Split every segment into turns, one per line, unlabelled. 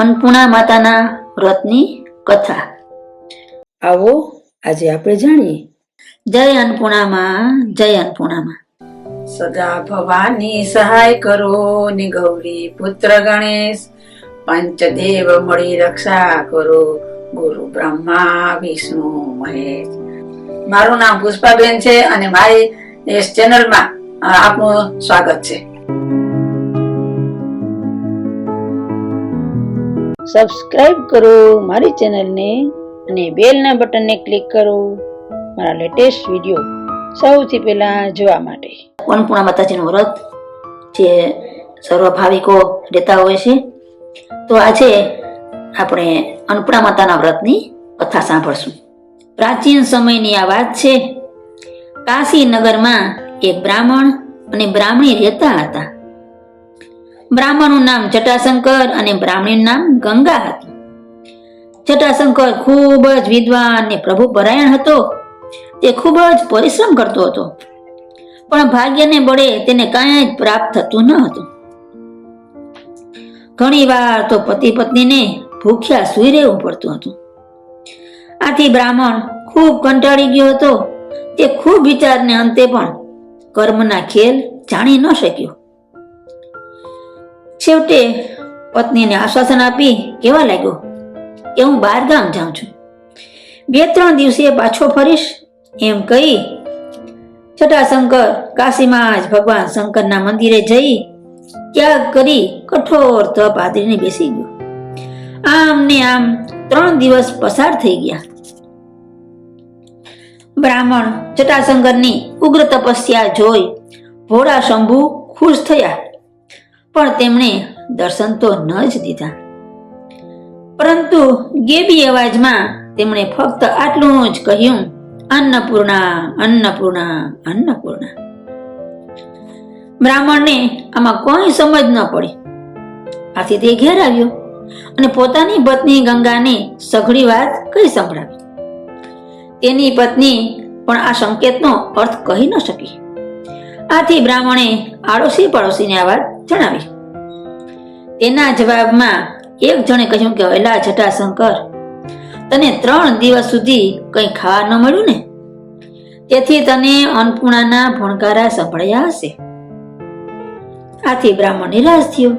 અન્નપૂર્ણા માતાના વ્રતની કથા.
આવો આજે આપણે જાણીએ.
જય અન્નપૂર્ણામાં જય અન્નપૂર્ણામાં.
સદા ભવાની સહાય કરો ને ગૌરી પુત્ર ગણેશ. પંચદેવ મળી રક્ષા કરો ગુરુ બ્રહ્મા વિષ્ણુ મહેશ. મારું નામ પુષ્પાબેન છે અને મારી એસ ચેનલમાં આપનું સ્વાગત છે.
સબસ્ક્રાઇબ કરો મારી ચેનલને અને બેલના બટનને ક્લિક કરો મારા લેટેસ્ટ વીડિયો સૌથી પહેલા જોવા માટે.
અન્નપૂર્ણા માતાજીનું વ્રત જે સર્વ ભાવિકો રહેતા હોય છે. તો આજે આપણે અન્નપૂર્ણા માતાના વ્રતની કથા સાંભળશું. પ્રાચીન સમયની આ વાત છે. કાશી નગરમાં એક બ્રાહ્મણ અને બ્રાહ્મણી રહેતા હતા. બ્રાહ્મણનું નામ જટાશંકર અને બ્રાહ્મણીનું નામ ગંગા હતું. જટાશંકર ખૂબ જ વિદ્વાન અને પ્રભુ પરાયણ હતો. તે ખૂબ જ પરિશ્રમ કરતો હતો. પણ ભાગ્યને બળે તેને કાંઈ જ પ્રાપ્ત થતું ન હતું. ઘણીવાર તો પતિ પત્નીને ભૂખ્યા સૂઈ રહેવું પડતું હતું. આથી બ્રાહ્મણ ખૂબ કંટાળી ગયો હતો. તે ખૂબ વિચારને અંતે પણ કર્મના ખેલ જાણી ન શક્યો. છેવટે પત્નીને આશ્વાસન આપી કેવા લાગ્યો કે હું બહાર ગામ જાઉં છું. બે ત્રણ દિવસે પાછો ફરીશ એમ કહી જટાશંકર કાશીમાં જ ભગવાન શંકરના મંદિરે જઈ ત્યાગ કરી કઠોર તપ આદરીને બેસી ગયો. આમ ને આમ ત્રણ દિવસ પસાર થઈ ગયા. બ્રાહ્મણ જટાશંકરની ઉગ્ર તપસ્યા જોઈ ભોળા શંભુ ખુશ થયા. પણ તેમણે દર્શન તો ન જ દીધા. પરંતુ ગેબી અવાજમાં તેમણે ફક્ત આટલું જ કહ્યું, અન્નપૂર્ણા અન્નપૂર્ણા અન્નપૂર્ણા. બ્રાહ્મણને આમાં કોઈ સમજ ન પડી. આથી તે ઘેર આવ્યો અને પોતાની પત્ની ગંગાને સઘળી વાત કઈ સંભળાવી. તેની પત્ની પણ આ સંકેતનો અર્થ કહી ન શકી. આથી બ્રાહ્મણે આડોશી પડોશીને આ વાત જણાવી. તેના જવાબમાં એક જણે કહ્યું કે એલા જટાશંકર, તને ત્રણ દિવસ સુધી કંઈ ખાવા ન મળ્યું ને? તેથી તને અન્નપૂર્ણાના ભણકારા સંભળાયા હશે. આથી બ્રાહ્મણ નિરાશ થયો.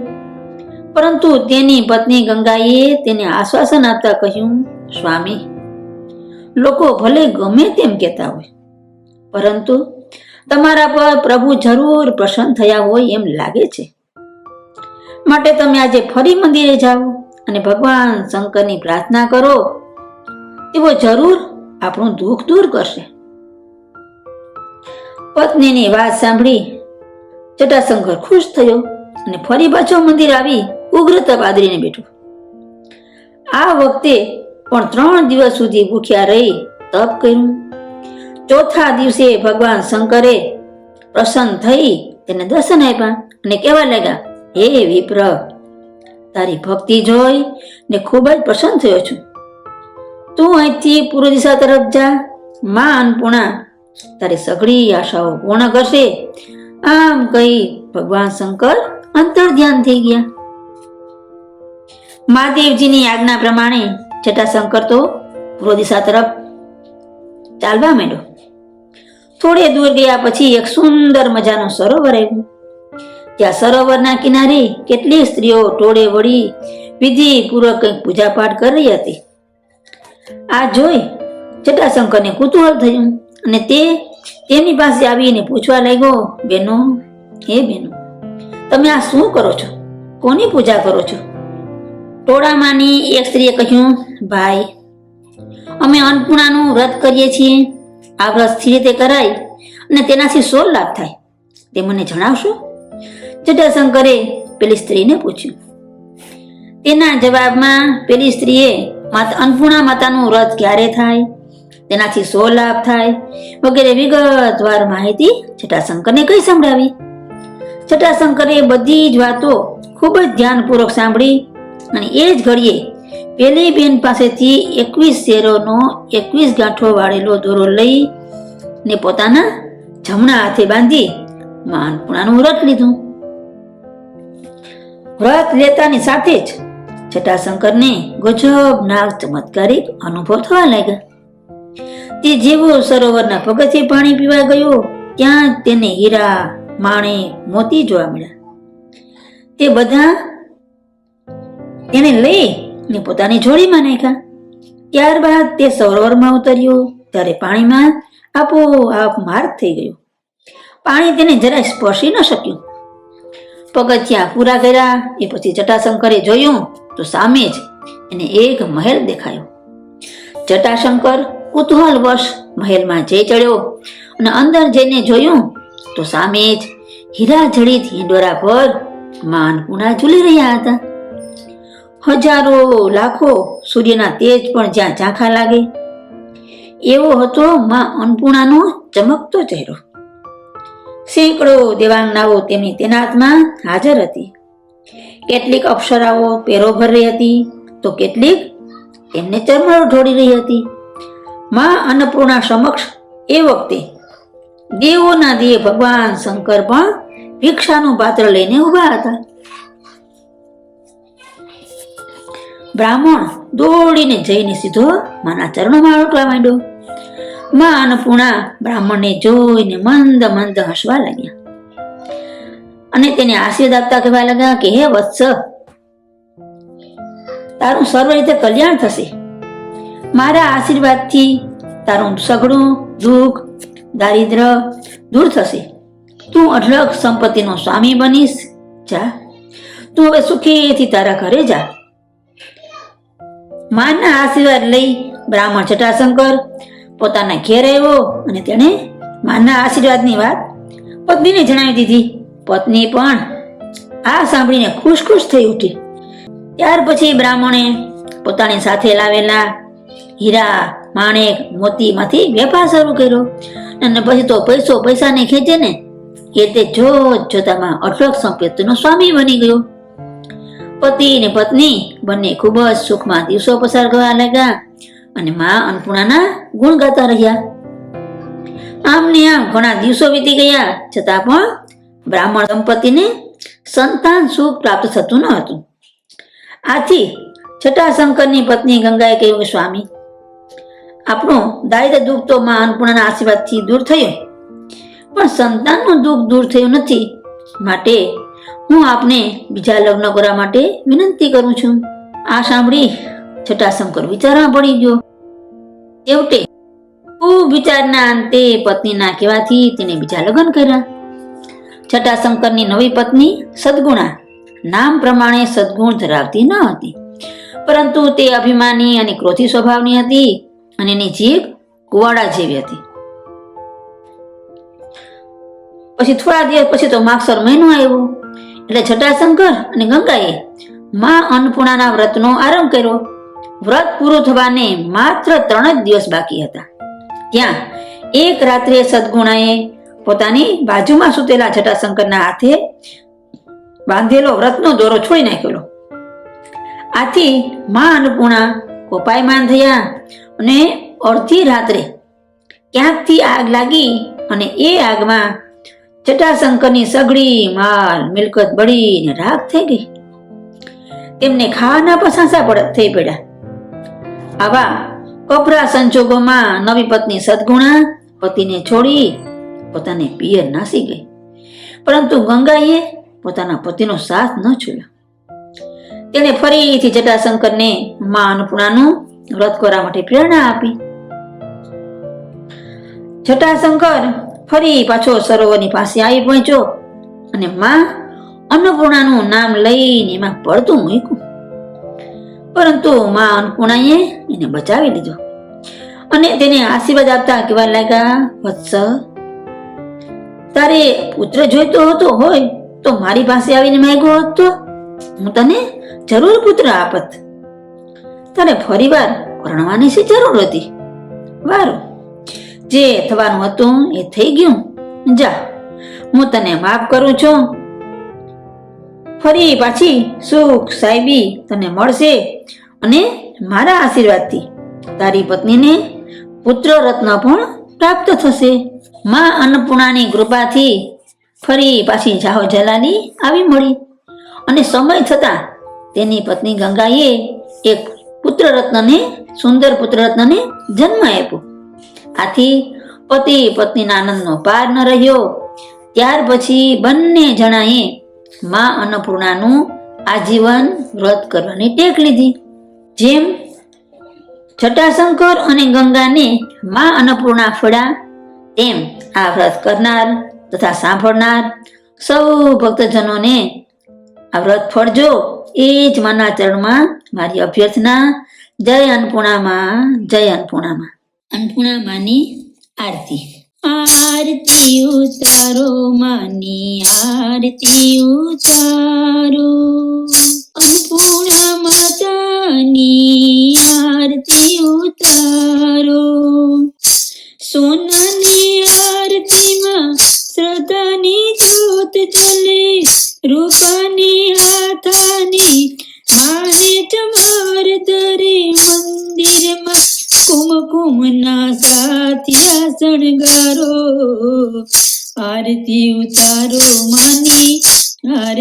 પરંતુ તેની પત્ની ગંગાએ તેને આશ્વાસન આપતા કહ્યું, સ્વામી, લોકો ભલે ગમે તેમ કહેતા હોય, પરંતુ તમારા પર પ્રભુ જરૂર પ્રસન્ન થયા હોય એમ લાગે છે. માટે તમે આજે ફરી મંદિરે જાઓ અને ભગવાન શંકરની પ્રાર્થના કરો. તેઓ જરૂર આપણું દુઃખ દૂર કરશે. પત્નીની વાત સાંભળી જટાશંકર ખુશ થયો અને ફરી પાછો મંદિર આવી ઉગ્ર તપાદરીને બેઠો. આ વખતે પણ ત્રણ દિવસ સુધી ભૂખ્યા રહી તપ કર્યું. ચોથા દિવસે ભગવાન શંકરે પ્રસન્ન થઈ તેને દર્શન આપ્યા અને કહેવા લાગ્યા હે વિપ્ર, તારી ભક્તિ જોઈ ને ખૂબ જ પ્રસન્ન થયો છું. તું અહીંથી પૂર્વ દિશા તરફ જા માં અન્નપૂર્ણા તારી સઘળી આશાઓ પૂર્ણ કરશે. આમ કહી ભગવાન શંકર અંતર ધ્યાન થઈ ગયા. મહાદેવજીની આજ્ઞા પ્રમાણે જટાશંકર તો પૂર્વ દિશા તરફ ચાલવા માંડ્યો. થોડે દૂર ગયા પછી એક સુંદર મજાનું સરોવર આવ્યું. ત્યાં સરોવરના કિનારે કેટલી સ્ત્રીઓ ટોળે વળી વિધિ પૂર્વક કંઈક પૂજાપાઠ કરી હતી. આ જોઈ જટાશંકરને કુતૂહલ થયું અને તે તેની પાસે આવીને પૂછવા લાગ્યો, બેનો, હે બેનો, તમે આ શું કરો છો? કોની પૂજા કરો છો? ટોળામાંની એક સ્ત્રીએ કહ્યું, ભાઈ, અમે અન્નપૂર્ણાનું વ્રત કરીએ છીએ. આ વ્રત સ્થિર રીતે કરાય અને તેનાથી શો લાભ થાય. તે મને જણાવશો? જટાશંકરે પેલી સ્ત્રીને પૂછ્યું. તેના જવાબમાં પેલી સ્ત્રીએ માતા અન્નપૂર્ણા માતાનું વ્રત ક્યારે થાય? તેનાથી શો લાભ થાય? વગેરે વિગતવાર માહિતી જટાશંકરને કઈ સંભળાવી? જટાશંકરે બધી જ વાતો ખૂબ જ ધ્યાનપૂર્વક સાંભળી અને એ જ ઘડીએ પેલી બેન પાસેથી એકવીસ શેરોનો એકવીસ ગાંઠો વાળેલો દોરો લઈ ને પોતાના જમણા હાથે બાંધી માનપુણાનું વ્રત લીધું. વ્રત લેતાની સાથે જ જટાશંકરને ગજબના ચમત્કારિક અનુભવ થવા લાગ્યા. તે જેવો સરોવરના પગથિયે પાણી પીવા ગયો, ત્યાં તેને હીરા, માણે, મોતી જોવા મળ્યા. તે બધા તેને લઈ ને પોતાની જોડીમાં નાખ્યા. ત્યારબાદ તે સરોવરમાં ઉતર્યો, ત્યારે પાણીમાં આપોઆપ માર્ગ થઈ ગયો. પાણી તેને જરાય સ્પર્શી ન શક્યું. પગથિયા પૂરા કર્યા એ પછી જટાશંકરે જોયું તો સામે જ એને એક મહેલ દેખાયો. જટાશંકર કુતૂહલવશ મહેલમાં જઈ ચડ્યો અને અંદર જઈને જોયું તો સામે જ હીરા જડિત હિંડોરા પરમાં અન્નપૂર્ણા ઝૂલી રહ્યા હતા. હજારો લાખો સૂર્યના તેજ પણ જ્યાં ઝાંખા લાગે એવો હતો માં અન્નપૂર્ણાનો ચમકતો ચહેરો. સેંકડો દેવાંગનાઓ તેમની તેનાતમાં હાજર હતી. કેટલીક અપ્સરાઓ પેરો ભરી હતી, તો કેટલીક તેમને ચરમરો ઢોળી રહી હતી. માં અન્નપૂર્ણા સમક્ષ એ વખતે દેવોના દેવ ભગવાન શંકર પણ ભિક્ષાનું પાત્ર લઈને ઊભા હતા. બ્રાહ્મણ દોડીને જઈને સીધો માના ચરણોમાં રોટવા માંડ્યો. માં અન્નપૂર્ણા બ્રાહ્મણને જોઈને મંદ મંદ હસવા લાગ્યા. અને તેને આશીર્વાદ આપતા કહેવા લાગ્યા કે, હે વત્સ, તારું સર્વ રીતે કલ્યાણ થશે. મારા આશીર્વાદથી તારું સઘળું દુઃખ, દારિદ્ર દૂર થશે. તું અઢળક સંપત્તિનો સ્વામી બનીશ. જા. તું હવે સુખીથી તારા ઘરે જા. માના આશીર્વાદ લઈ બ્રાહ્મણ જટાશંકર પોતાના ઘેર આવ્યો અને તેણે માના આશીર્વાદની વાત પત્નીને જણાવી દીધી. પત્ની પણ આ સાંભળીને ખુશ ખુશ થઈ ઉઠી. ત્યાર પછી બ્રાહ્મણે પોતાની સાથે લાવેલા હીરા, માણેક, મોતીમાંથી વેપાર શરૂ કર્યો અને પછી તો પૈસો પૈસાને ખેંચે ને એ તે જોત જોતામાં અઢળક સંપત્તિનો સ્વામી બની ગયો. પતિ અને પત્ની બંને ખૂબ જ સુખમાં દિવસો પસાર કરવા લાગ્યા. અને મા અન્નપૂર્ણાના ગુણ ગાતા રહ્યા. આમ ને આમ ઘણા દિવસો વીતી ગયા, છતાં પણ બ્રાહ્મણ દંપતીને સંતાન સુખ પ્રાપ્ત થતું ન હતું. આથી જટાશંકરની પત્ની ગંગાએ કહ્યું કે, સ્વામી, આપણું દારિદ્ર દુઃખ તો માં અન્નપૂર્ણાના આશીર્વાદથી દૂર થયું. પણ સંતાનનું દુઃખ દૂર થયું નથી. માટે હું આપને બીજા લગ્ન કરવા માટે વિનંતી કરું છું. આ સાંભળી જટાશંકર વિચારમાં પડી ગયો. છેવટે ખૂબ વિચારના અંતે પત્નીના કહેવાથી તેને બીજા લગ્ન કર્યા. જટાશંકરની નવી પત્ની સદગુણા. નામ પ્રમાણે સદગુણ ધરાવતી ન હતી. પરંતુ તે અભિમાની અને ક્રોધી સ્વભાવની હતી અને એની જીભ કુવાડા જેવી હતી. પછી થોડા દિવસ પછી તો માગસર મહિનો આવ્યો. એટલે જટાશંકર અને ગંગાએ માં અન્નપૂર્ણાના વ્રતનો આરંભ કર્યો. વ્રત પૂરું થવાને માત્ર ત્રણ જ દિવસ બાકી હતા. ત્યાં એક રાત્રે સદગુણાએ પોતાની બાજુમાં સૂતેલા જટાશંકરના હાથે બાંધેલો વ્રતનો દોરો છોડી નાખેલો. આથી માં અન્નપૂર્ણા કોપાયમાન થયા અને અડધી રાત્રે ક્યાંકથી આગ લાગી અને એ આગમાં જટાશંકરની સગડી, માલ, મિલકત બળીને રાખ થઈ ગઈ. તેમને ખાવાના પણ સાંસા થઈ પડ્યા. આવા કપરા સંજોગોમાં નવી પત્ની સદગુણા પતિને છોડી પોતાને પિયર નાસી ગઈ. પરંતુ ગંગાએ પોતાના પતિનો સાથ ન છોડ્યો. તેણે ફરીથી જટાશંકરને મા અન્નપૂર્ણાનું વ્રત કરવા માટે પ્રેરણા આપી. જટાશંકર ફરી પાછો સરોવરની પાસે આવી પહોંચ્યો અને મા અન્નપૂર્ણાનું નામ લઈને એમાં પડતું મૂક્યું. પરંતુ માં અન્નપૂર્ણાએ એને બચાવી લીધો અને તેને આશીર્વાદ આપતા કહેવા લાગ્યા, વત્સ, તારે પુત્ર જોઈતો હતો હોય તો મારી પાસે આવીને માંગ્યો હતો હું તને જરૂર પુત્ર આપત. તારે ફરીવાર પરણવાની શી જરૂર હતી? વારું, જે થવાનું હતું એ થઈ ગયું. જા, હું તને માફ કરું છું. ફરી પાછી સુખ સાહેબી તને મળશે અને મારા આશીર્વાદથી. તારી પત્નીને પુત્ર રત્ન પણ પ્રાપ્ત થશે. માં અન્નપૂર્ણાની કૃપાથી ફરી પાછી જાહો જલાલી આવી મળી. અને સમય થતાં તેની પત્ની ગંગાએ એક પુત્ર રત્નને, સુંદર પુત્ર રત્નને જન્મ આપ્યો. આથી પતિ પત્નીના આનંદનો પાર ન રહ્યો. ત્યાર પછી બંને જણાએ માં અન્નપૂર્ણાનું આજીવન વ્રત કરવાની ટેક લીધી. જેમ જટાશંકર અને ગંગાને માં અન્નપૂર્ણા ફળ્યા, તેમ આ વ્રત કરનાર તથા સાંભળનાર સૌ ભક્તજનોને આ વ્રત ફળજો એ જ માના ચરણમાં મારી અભ્યર્થના, જય અન્નપૂર્ણામાં જય અન્નપૂર્ણામાં. અન્નપૂર્ણામાની આરતી. આરતી ઉતારો માની આરતી ઉતારો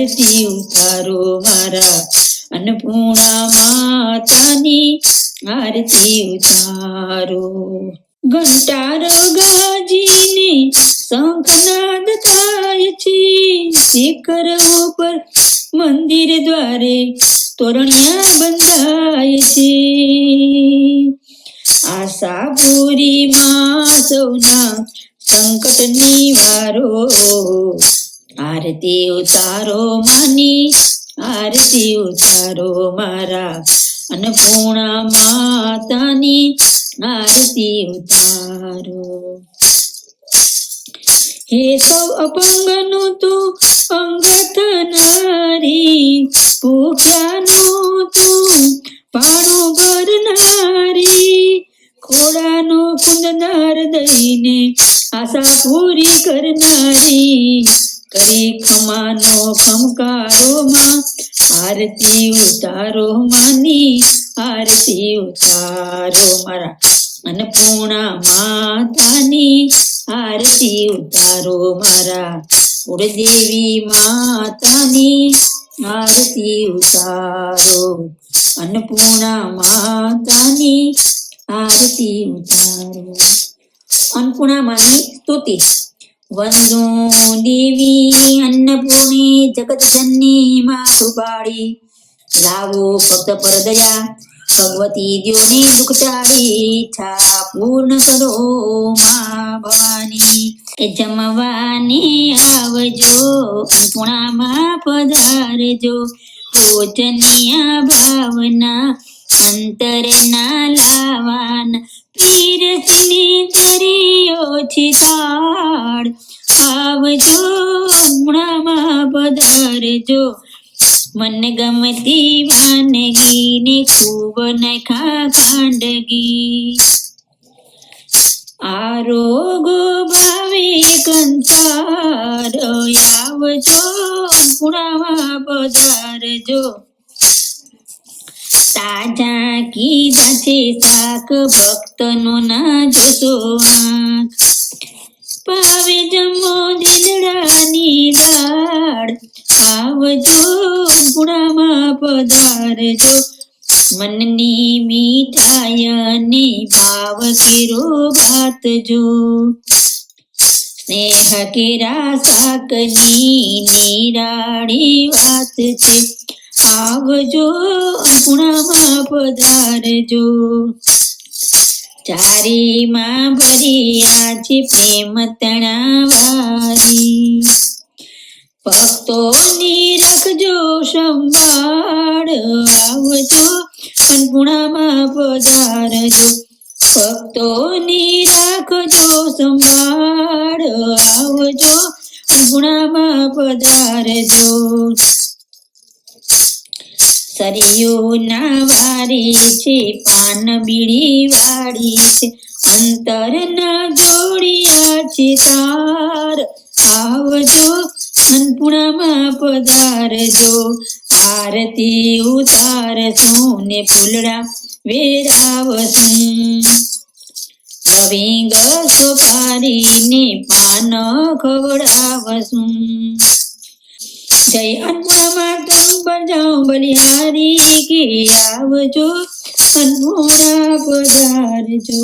આરતી ઉતારો મારા અન્નપૂર્ણા માતાની આરતી ઉતારો. ઘંટારો ગાજીને શંખનાદ થાય છે. શિખર ઉપર મંદિર દ્વારે તોરણિયા બંધાય છે. આશાપુરી માં સૌના સંકટ નિવારો આરતી ઉતારો માની, આરતી ઉતારો મારા અન્નપૂર્ણા માતાની, આરતી ઉતારો. હે સૌ અપંગનું તું અંગત નારી ભૂખ્યાનું તું પાણું ભરનારી ખોડાનો કુંદનાર દઈને આશા પૂરી કરનારી કરે ખમાનો ખમકારો માં, આરતી ઉતારો માની, આરતી ઉતારો મારા અન્નપૂર્ણા માતાની, આરતી ઉતારો મારા કુળદેવી માતાની, આરતી ઉતારો અન્નપૂર્ણા માતાની, આરતી ઉતારો. અન્નપૂર્ણા માની સ્તુતિ. વંદો દેવી અન્નપૂર્ણી જગતજનની માથું પાડી લાવો ભક્ત પર દયા ભગવતી દ્યોની દુઃખ ટાળી ઈચ્છા પૂર્ણ કરો મા ભવાની. એ જમવાની આવજો અન્નપૂર્ણામાં પધારજો. પૂજનીય ભાવના અંતરે ના લાવાના પીરસની દરિયોથી તાળ આવજો હમણાંમાં પધારજો. મન ગમતી વાનગીને ખૂબ નખા ખાંડગી. આરોગો ભાવે કંસાર આવજો હમણાંમાં પધારજો. તાજા કીધા છે શાક, ભક્તનો ના જોશો આંખ પાવે જમો દિલડાની દાળ આવજો પુણામાં પધારજો. મનની મીઠાયની ભાવ કેરો ભાતજો. સ્નેહ કેરા શાકની નિરાળી વાત છે. આવજો અપુણામાં પધારજો. ચારીમાં ભરી આજે પ્રેમ તણાવારી. ભક્તોની રાખજો સંભાળ, આવજો અન્નપૂર્ણામાં પધારજો. ભક્તોની રાખજો સંભાળ, આવજો અન્નપૂર્ણામાં પધારજો. સરિયોના વારી છે, પાન બીડી વાળી છે. અંતરના જોડિયા છે તાર. આવજો, અન્નપૂર્ણામાં પધારજો. આરતી ઉતારશું ને ફૂલડા વેરાવશું લવિંગ સોપારીને પાન ખવડાવશું જય પર જાઓ બલિહારી કી આવજો અન્નોરા પધારજો.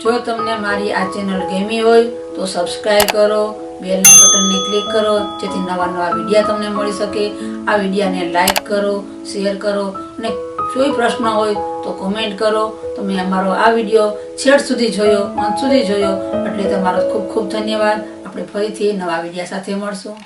જો તમને મારી આ ચેનલ ગમી હોય તો સબસ્ક્રાઇબ કરો બેલના બટનને ક્લિક કરો, જેથી નવા નવા વિડીયા તમને મળી શકે. આ વિડીયાને લાઈક કરો, શેર કરો અને કોઈ પ્રશ્ન હોય તો કોમેન્ટ કરો. તમે અમારો આ વીડિયો છેડ સુધી જોયો, અંત સુધી જોયો. એટલે તમારો ખૂબ ખૂબ ધન્યવાદ. આપણે ફરીથી નવા વિડીયા સાથે મળશું.